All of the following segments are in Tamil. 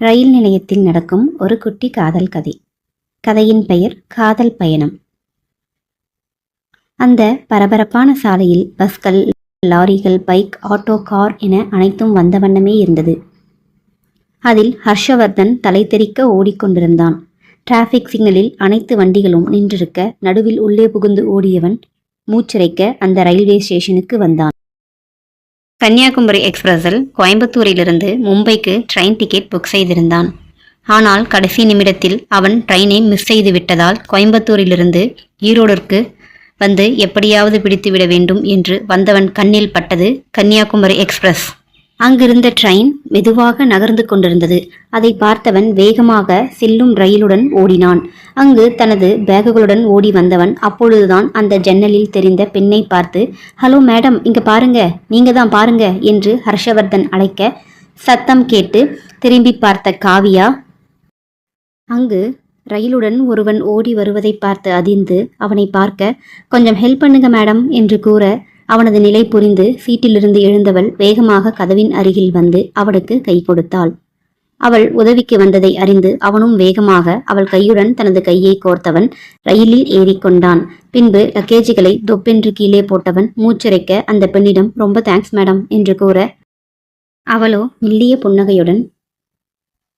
ரயில் நிலையத்தில் நடக்கும் ஒரு குட்டி காதல் கதை. கதையின் பெயர் காதல் பயணம். அந்த பரபரப்பான சாலையில் பஸ்கள் லாரிகள் பைக் ஆட்டோ கார் என அனைத்தும் வந்த வண்ணமே இருந்தது. அதில் ஹர்ஷவர்தன் தலை தெறிக்க ஓடிக்கொண்டிருந்தான். டிராஃபிக் சிக்னலில் அனைத்து வண்டிகளும் நின்றிருக்க நடுவில் உள்ளே புகுந்து ஓடியவன் மூச்சிறைக்க அந்த ரயில்வே ஸ்டேஷனுக்கு வந்தான். கன்னியாகுமரி எக்ஸ்பிரஸில் கோயம்புத்தூரிலிருந்து மும்பைக்கு ட்ரெயின் டிக்கெட் புக் செய்திருந்தான். ஆனால் கடைசி நிமிடத்தில் அவன் ட்ரெயினை மிஸ் செய்து விட்டதால் கோயம்புத்தூரிலிருந்து ஈரோடிற்கு வந்து எப்படியாவது பிடித்துவிட வேண்டும் என்று வந்தவன் கண்ணில் பட்டது கன்னியாகுமரி எக்ஸ்பிரஸ். அங்கிருந்த ட்ரெயின் மெதுவாக நகர்ந்து கொண்டிருந்தது. அதை பார்த்தவன் வேகமாக செல்லும் ரயிலுடன் ஓடினான். அங்கு தனது பேகுகளுடன் ஓடி வந்தவன் அப்பொழுதுதான் அந்த ஜன்னலில் தெரிந்த பெண்ணை பார்த்து ஹலோ மேடம் இங்க பாருங்க நீங்க தான் பாருங்க என்று ஹர்ஷவர்தன் அழைக்க சத்தம் கேட்டு திரும்பி பார்த்த காவியா அங்கு ரயிலுடன் ஒருவன் ஓடி வருவதை பார்த்து அதிர்ந்து அவனை பார்க்க கொஞ்சம் ஹெல்ப் பண்ணுங்க மேடம் என்று கூற அவனது நிலை புரிந்து சீட்டிலிருந்து எழுந்தவள் வேகமாக கதவின் அருகில் வந்து அவனுக்கு கை கொடுத்தாள். அவள் உதவிக்கு வந்ததை அறிந்து அவனும் வேகமாக அவள் கையுடன் தனது கையை கோர்த்தவன் ரயிலில் ஏறிக்கொண்டான். பின்பு லக்கேஜுகளை தொப்பென்று கீழே போட்டவன் மூச்சுரைக்க அந்த பெண்ணிடம் ரொம்ப தேங்க்ஸ் மேடம் என்று கூற அவளோ மெல்லிய புன்னகையுடன்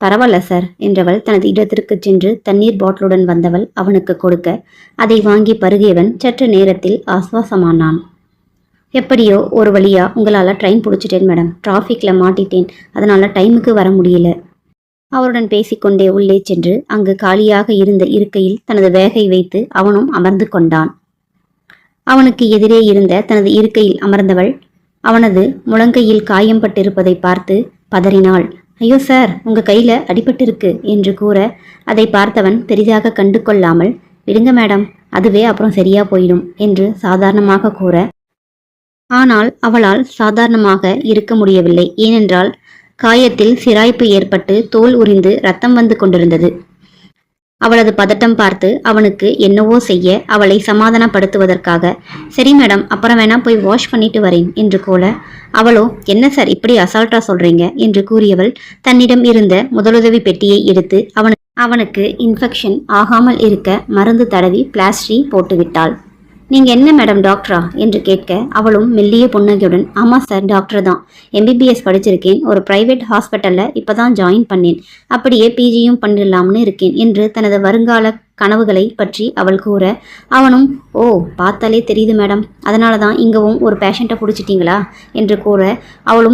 பரவாயில்ல சார் என்றவள் தனது இடத்திற்கு சென்று தண்ணீர் பாட்டிலுடன் வந்தவள் அவனுக்கு கொடுக்க அதை வாங்கி பருகியவன் சற்று நேரத்தில் ஆஸ்வாசமானான். எப்படியோ ஒரு வழியா உங்களால் ட்ரெயின் பிடிச்சிட்டேன் மேடம் டிராஃபிக்கில் மாட்டிட்டேன். அதனால் டைமுக்கு வர முடியல. அவருடன் பேசிக்கொண்டே உள்ளே சென்று அங்கு காலியாக இருந்த இருக்கையில் தனது வேகை வைத்து அவனும் அமர்ந்து கொண்டான். அவனுக்கு எதிரே இருந்த தனது இருக்கையில் அமர்ந்தவள் அவனது முழங்கையில் காயம் பட்டிருப்பதை பார்த்து பதறினாள். ஐயோ சார் உங்க கையில அடிபட்டிருக்கு என்று கூற அதை பார்த்தவன் பெரிதாக கண்டு கொள்ளாமல் விடுங்க மேடம் அதுவே அப்புறம் சரியா போயிடும் என்று சாதாரணமாக கூற ஆனால் அவளால் சாதாரணமாக இருக்க முடியவில்லை. ஏனென்றால் காயத்தில் சிராய்ப்பு ஏற்பட்டு தோல் உரிந்து ரத்தம் வந்து கொண்டிருந்தது. அவளது பதட்டம் பார்த்து அவனுக்கு என்னவோ செய்ய அவளை சமாதானப்படுத்துவதற்காக சரி மேடம் அப்புறம் வேணா போய் வாஷ் பண்ணிட்டு வரேன் என்று கூல அவளோ என்ன சார் இப்படி அசால்ட்டா சொல்றீங்க? என்று கூறியவள் தன்னிடம் இருந்த முதலுதவி பெட்டியை எடுத்து அவனுக்கு அவனுக்கு இன்ஃபெக்ஷன் ஆகாமல் இருக்க மருந்து தடவி பிளாஸ்டி போட்டுவிட்டாள். நீங்க என்ன மேடம் டாக்டரா என்று கேட்க அவளும் மெல்லிய புன்னகையுடன் ஆமா சார் டாக்டர் தான். எம்பிபிஎஸ் படிச்சிருக்கேன். ஒரு பிரைவேட் ஹாஸ்பிட்டல்ல இப்பதான் ஜாயின் பண்ணேன். அப்படியே பிஜியும் பண்ணிடலாம்னு இருக்கேன் என்று தனது வருங்கால கனவுகளை பற்றி அவள் கூற அவனும் ஓ பார்த்தாலே தெரியுது மேடம் அதனால தான் இங்கவும் ஒரு பேஷண்ட்டை பிடிச்சிட்டீங்களா? என்று கூற அவளும்